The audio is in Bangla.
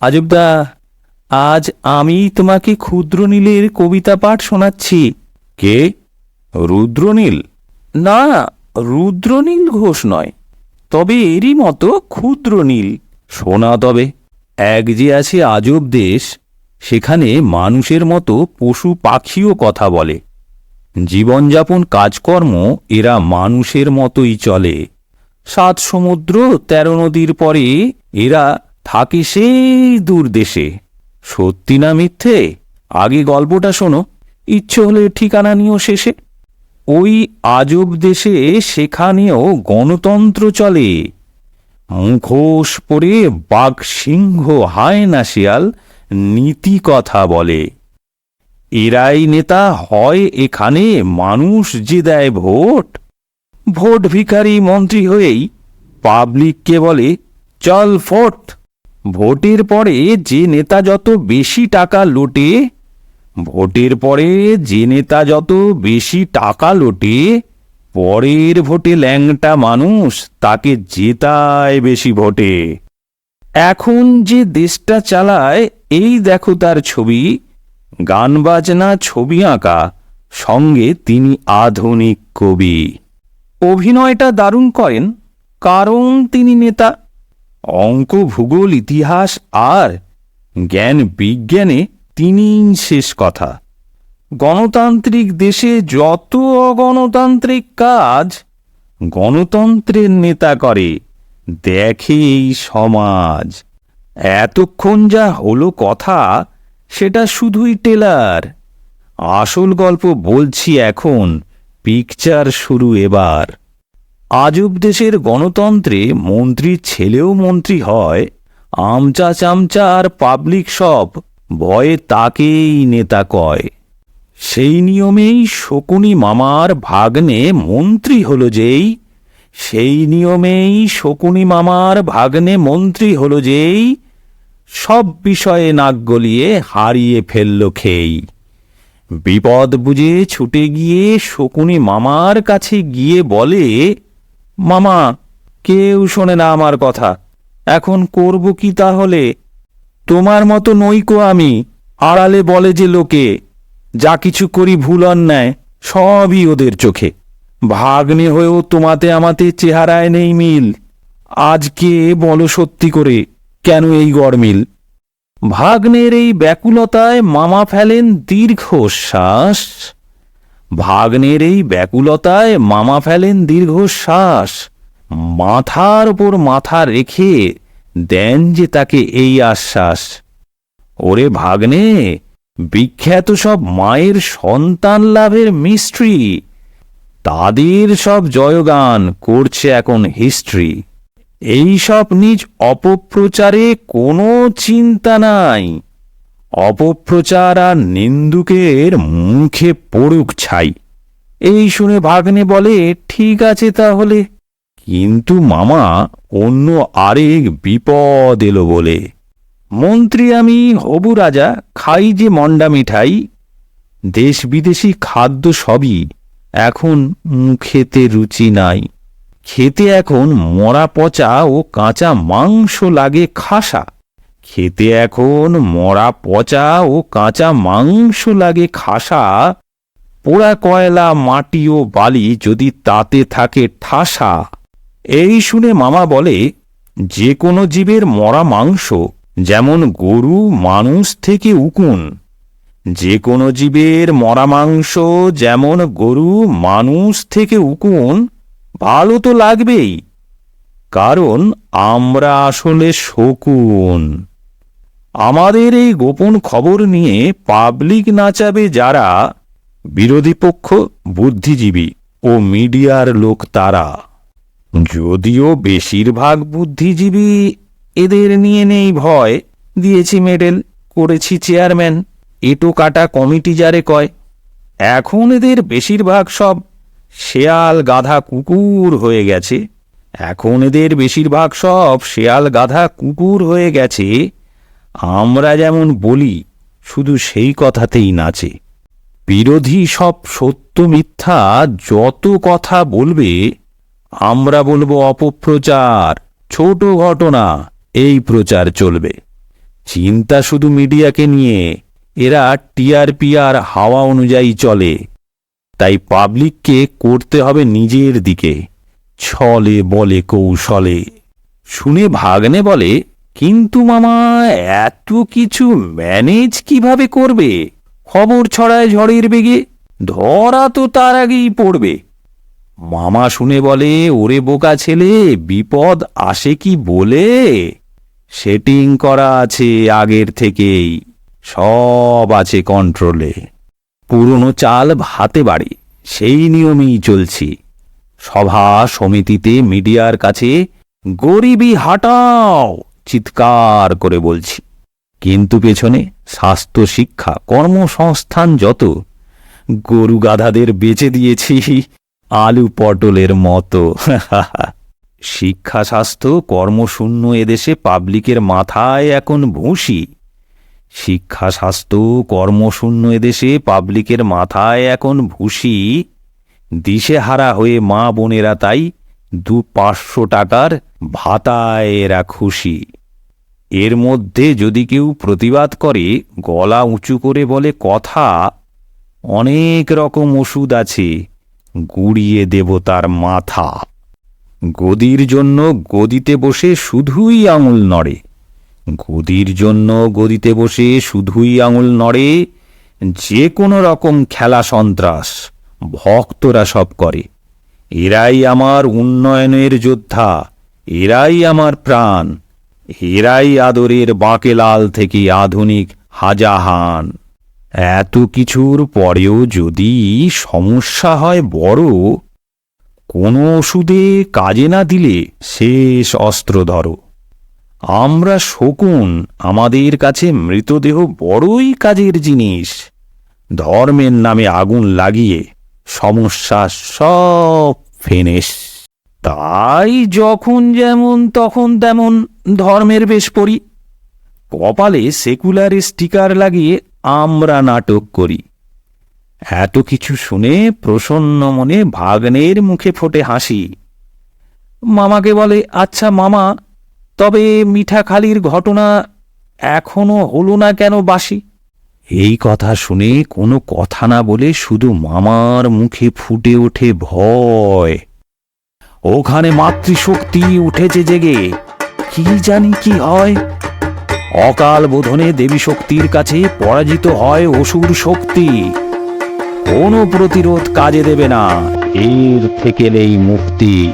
আজবদা আজ আমি তোমাকে ক্ষুদ্রনীলের কবিতা পাঠ শোনাচ্ছি। কে? রুদ্রনীল? না রুদ্রনীল ঘোষ নয় তবে এরই মতো ক্ষুদ্রনীল। শোনা তবে এক যে আছে আজব দেশ সেখানে মানুষের মতো পশু পাখিও কথা বলে। জীবনযাপন কাজকর্ম এরা মানুষের মতোই চলে। সাত সমুদ্র তেরো নদীর পরে এরা থাকে সেই দূর দেশে। সত্যি না মিথ্যে? আগে গল্পটা শোনো। ইচ্ছে হলে ঠিকানা নিও শেষে। ওই আজব দেশে সেখানেও গণতন্ত্র চলে। মুখোশ পরে বাঘ সিংহ হায় না শিয়াল নীতি কথা বলে। এরাই নেতা হয় এখানে, মানুষ যে দেয় ভোট। ভোট ভিখারি মন্ত্রী হয়েই পাবলিককে বলে, চল ফোট ভোটের পরে যে নেতা যত বেশি টাকা লোটে, ভোটের পরে যে নেতা যত বেশি টাকা লোটে, পরের ভোটে ল্যাংটা মানুষ তাকে জেতায় বেশি ভোটে। এখন যে দেশটা চালায়, এই দেখো তার ছবি। গান বাজনা, ছবি আঁকা, সঙ্গে তিনি আধুনিক কবি। অভিনয়টা দারুণ করেন, কারণ তিনি নেতা। অঙ্ক ভূগোল ইতিহাস আর জ্ঞান বিজ্ঞানে তিনি শেষ কথা। গণতান্ত্রিক দেশে যত অগণতান্ত্রিক কাজ গণতন্ত্রের নেতা করে, দেখে এই সমাজ। এতক্ষণ যা হলো কথা, সেটা শুধুই টেলার। আসল গল্প বলছি এখন, পিকচার শুরু এবার। আজব দেশের গণতন্ত্রে মন্ত্রীর ছেলেও মন্ত্রী হয়, আমচা চামচা আর পাবলিক সব ভয়ে তাকেই নেতা কয়। সেই নিয়মেই শকুনি মামার ভাগ্নে মন্ত্রী হল যেই, সেই নিয়মেই শকুনি মামার ভাগ্নে মন্ত্রী হল যেই, সব বিষয়ে নাক গলিয়ে হারিয়ে ফেলল খেই। বিপদ বুঝে ছুটে গিয়ে শকুনি মামার কাছে গিয়ে বলে মামা, কেউ শোনে না আমার কথা। এখন করব কি তাহলে? তোমার মতো নইকো আমি, আড়ালে বলে যে লোকে, যা কিছু করি ভুল অন্যায়, সবই ওদের চোখে। ভাগ্নে হয়েও তোমাতে আমাতে চেহারায় নেই মিল। আজকে বলো সত্যি করে, কেন এই গরমিল ভাগ্নের এই ব্যাকুলতায় মামা ফেলেন দীর্ঘশ্বাস। ভাগ্নের এই ব্যাকুলতায় মামা ফেলেন দীর্ঘশ্বাস। মাথার ওপর মাথা রেখে দেন যে তাকে এই আশ্বাস। ওরে ভাগ্নে, বিখ্যাত সব মায়ের সন্তান লাভের মিস্ট্রি। তাদের সব জয়গান করছে এখন হিস্ট্রি। এই সব নিজ অপপ্রচারে কোনো চিন্তা নাই। অপপ্রচার আর নিন্দুকের মুখে পড়ুক ছাই। এই শুনে ভাগ্নে বলে, ঠিক আছে তাহলে। কিন্তু মামা অন্য আরেক বিপদ এলো বলে, মন্ত্রী আমি, হবু রাজা, খাই যে মন্ডা মিঠাই। দেশ বিদেশি খাদ্য সবই এখন মুখেতে রুচি নাই। খেতে এখন মরা পচা ও কাঁচা মাংস লাগে খাসা। খেতে এখন মরা পচা ও কাঁচা মাংস লাগে খাসা। পোড়া কয়লা, মাটি ও বালি যদি তাতে থাকে ঠাসা। এই শুনে মামা বলে, যে কোনো জীবের মরা মাংস, যেমন গরু, মানুষ থেকে উকুন। যে কোনো জীবের মরা মাংস, যেমন গরু, মানুষ থেকে উকুন, ভালো তো লাগবেই। কারণ আমরা আসলে শকুন। আমাদের এই গোপন খবর নিয়ে পাবলিক নাচাবে যারা বিরোধী পক্ষ, বুদ্ধিজীবী ও মিডিয়ার লোক তারা। যদিও বেশিরভাগ বুদ্ধিজীবী এদের নিয়ে নেই ভয়, দিয়েছি মেডেল, করেছি চেয়ারম্যান, এটো কাটা কমিটি যারে কয়। এখন এদের বেশিরভাগ সব শেয়াল গাধা কুকুর হয়ে গেছে। এখন এদের বেশিরভাগ সব শেয়াল গাধা কুকুর হয়ে গেছে। আমরা যেমন বলি, শুধু সেই কথাতেই নাচে। বিরোধী সব সত্য মিথ্যা যত কথা বলবে, আমরা বলব অপপ্রচার, ছোট ঘটনা, এই প্রচার চলবে। চিন্তা শুধু মিডিয়াকে নিয়ে, এরা টিআরপি আর হাওয়া অনুযায়ী চলে। তাই পাবলিককে করতে হবে নিজের দিকে। ছলে বলে কৌশলে। শুনে ভাগ্নে বলে কিন্তু মামা, এত কিছু ম্যানেজ কীভাবে করবে? খবর ছড়ায় ঝড়ের বেগে, ধরা তো তার আগেই পড়বে। মামা শুনে বলে, ওরে বোকা ছেলে, বিপদ আসে কি বলে? সেটিং করা আছে আগের থেকেই, সব আছে কন্ট্রোলে পুরনো চাল ভাতে বাড়ি, সেই নিয়মেই চলছি। সভা সমিতিতে মিডিয়ার কাছে, গরিবি হাটাও চিৎকার করে বলছি, কিন্তু পেছনে স্বাস্থ্য, শিক্ষা, কর্মসংস্থান যত, গরু গাধাদের বেচে দিয়েছি, আলু পটলের মতো। শিক্ষা, স্বাস্থ্য, কর্মশূন্য এদেশে পাবলিকের মাথায় এখন ভুসি শিক্ষা, স্বাস্থ্য, কর্মশূন্য এদেশে পাবলিকের মাথায় এখন ভুসি দিশেহারা হয়ে মা বোনেরা তাই দু পাঁচশো টাকার ভাতায় এরা খুশি। এর মধ্যে যদি কেউ প্রতিবাদ করে, গলা উঁচু করে বলে, কথা, অনেক রকম ওষুধ আছে, গুড়িয়ে দেব তার মাথা। গদির জন্য গদিতে বসে শুধুই আঙুল নড়ে। গদির জন্য গদিতে বসে শুধুই আঙুল নড়ে যে কোনো রকম খেলা সন্ত্রাস, ভক্তরা সব করে। এরাই আমার উন্নয়নের যোদ্ধা, এরাই আমার প্রাণ। এরাই আদরের বাঁকেলাল থেকে আধুনিক হাজাহান। এত কিছুর পরেও যদি সমস্যা হয় বড়, কোনো ওষুধে কাজে না দিলে শেষ অস্ত্র ধরো। আমরা শকুন, আমাদের কাছে মৃতদেহ বড়ই কাজের জিনিস। ধর্মের নামে আগুন লাগিয়ে সমস্যা সব ফেনেস। তাই যখন যেমন, তখন তেমন ধর্মের বেশ পড়ি। কপালে সেকুলার স্টিকার লাগিয়ে আমরা নাটক করি। এত কিছু শুনে প্রসন্ন মনে ভাগ্নের মুখে ফোটে হাসি। মামাকে বলে আচ্ছা মামা, তবে মিঠাখালির ঘটনা এখনও হলো না কেন বাসি? এই কথা শুনে কোনো কথা না বলে শুধু মামার মুখে ফুটে ওঠে ভয়। ওখানে মাতৃশক্তি উঠেছে জেগে। কি জানি কি হয়। অকাল বোধনে দেবী শক্তির কাছে পরাজিত হয় অসুর শক্তি। কোনো প্রতিরোধ কাজে দেবে না। এর থেকে নেই মুক্তি।